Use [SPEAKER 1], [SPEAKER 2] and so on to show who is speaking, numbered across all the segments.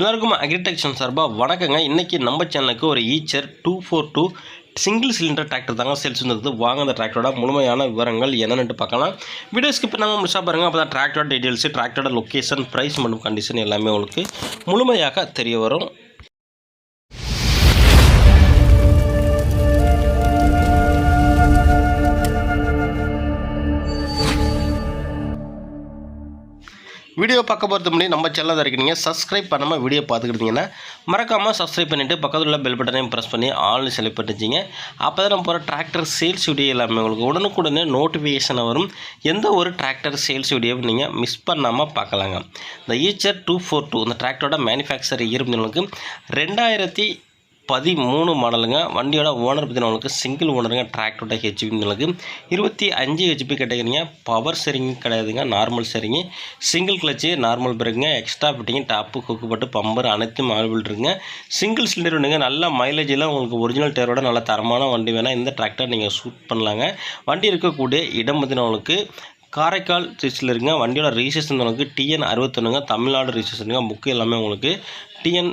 [SPEAKER 1] எல்லாருக்கும் அக்ரிடெக்ஷன் சார்பாக வணக்கங்க. இன்றைக்கி நம்ம சேனலுக்கு ஒரு Eicher two four two single cylinder tractor தாங்க சேல்ஸ் வந்தது வாங்க அந்த டிராக்டரோட முழுமையான விவரங்கள் என்னென்னு பார்க்கலாம். வீடியோ ஸ்கிப் நம்ம முடிச்சா பாருங்கள் அப்போ தான் டிராக்டரோட டீட்டெயில்ஸு டிராக்டரோட லொக்கேஷன் ப்ரைஸ் மற்றும் கண்டிஷன் எல்லாமே உங்களுக்கு முழுமையாக தெரிய வரும். வீடியோ பார்க்க போகிறது முன்னாடி நம்ம சேனலில் இருக்கீங்க. சப்ஸ்கிரைப் பண்ணாமல் வீடியோ பார்த்துக்கிட்டீங்கன்னா மறக்காமல் சப்ஸ்கிரைப் பண்ணிவிட்டு பக்கத்தில் உள்ள பெல் பட்டனையும் ப்ரெஸ் பண்ணி ஆல்னு செலக்ட் பண்ணிச்சிங்க அப்போ தான் நம்ம போகிற டிராக்டர் சேல்ஸ் வீடியோ எல்லாமே உங்களுக்கு உடனுக்குடனே நோட்டிஃபிகேஷன் வரும். எந்த ஒரு டிராக்டர் சேல்ஸ் வீடியோவும் நீங்கள் மிஸ் பண்ணாமல் பார்க்கலாங்க. இந்த ஈச்சர் டூ ஃபோர் டூ இந்த டிராக்டரோட மேனுஃபேக்சர் இயர் ரெண்டாயிரத்தி பதிமூணு மாடலுங்க. வண்டியோட ஓனர் பார்த்தீங்கன்னா சிங்கிள் ஓனருங்க டிராக்டரோட ஹெச்பி உங்களுக்கு இருபத்தி அஞ்சு ஹெச்பி கிடைக்கிறீங்க பவர் சரிங்க கிடையாதுங்க நார்மல் சரிங்க சிங்கிள் கிளச்சு நார்மல் பிரேக்குங்க எக்ஸ்ட்ரா ஃபிட்டிங்க டாப்பு குக்கு பட்டு பம்பர் அனைத்தும் அவைபிள் இருக்குங்க. சிங்கிள் சிலிண்டர் வண்டிங்க நல்ல மைலேஜெல்லாம் உங்களுக்கு ஒரிஜினல் டயரோட நல்ல தரமான வண்டி வேணால் இந்த டிராக்டர் நீங்கள் சூட் பண்ணலாங்க. வண்டி இருக்கக்கூடிய இடம் பார்த்தீங்கன்னா உங்களுக்கு காரைக்கால் திருச்சியில் இருங்க வண்டியோட ரிஜிஸ்ட்ரேஷன் உங்களுக்கு டிஎன் அறுபத்தொன்னுங்க தமிழ்நாடு ரிஜிஸ்ட்ரேஷனுங்க புக்கு எல்லாமே உங்களுக்கு டிஎன்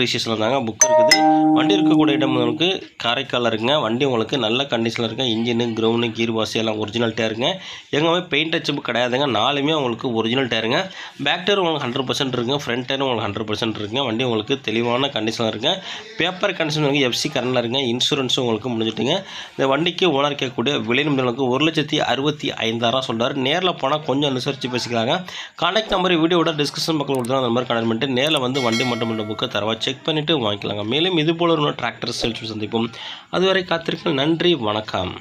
[SPEAKER 1] ரிஜிஸ்ட்ரேஷனில் இருந்தாங்க புக் இருக்குது. வண்டி இருக்கக்கூடிய இடம் உங்களுக்கு காரைக்கால் இருக்குங்க. வண்டி உங்களுக்கு நல்ல கண்டிஷனில் இருக்குங்க. இன்ஜினு க்ரௌண்டு கீர் வாசி எல்லாம் ஒரிஜினல் டயருங்க எங்கேயுமே பெயிண்ட் அச்சப்பு கிடையாதுங்க. நாலுமே உங்களுக்கு ஒரிஜினல் டயருங்க பேக் டயர் உங்களுக்கு ஹண்ட்ரட் பர்சன்ட் இருக்குங்க. ஃப்ரண்ட் டயர் உங்களுக்கு ஹண்ட்ரட் பர்சன்ட் இருக்குங்க. வண்டி உங்களுக்கு தெளிவான கண்டிஷனில் இருக்குங்க. பேப்பர் கண்டிஷன் வந்து எஃப்சி கரண்டில் இருக்குங்க. இன்சூரன்ஸும் உங்களுக்கு முடிஞ்சிட்டுங்க. இந்த வண்டிக்கு ஓனர் கேட்கக்கூடிய விலை நிமிடங்களுக்கு ஒரு லட்சத்தி அறுபத்தி ஐந்தாயிரம் சொல்கிறார் நேரில் போனால் கொஞ்சம் அனுசரித்து பேசிக்கலாங்க. கான்டாக்ட் நம்பர் வீடியோட டிஸ்கிரிப்ஷன் பக்கம் கொடுத்தா அந்த மாதிரி கனெக்ட் பண்ணிட்டு நேரில் வந்து வண்டி மட்டும் மட்டும் புக்கை தரவா செக் பண்ணிவிட்டு வாங்கிக்கலாங்க. மேலும் இது போல ஒரு டிராக்டர் சேல்ஸ் சந்திப்போம். அதுவரை காத்திருக்க நன்றி. வணக்கம்.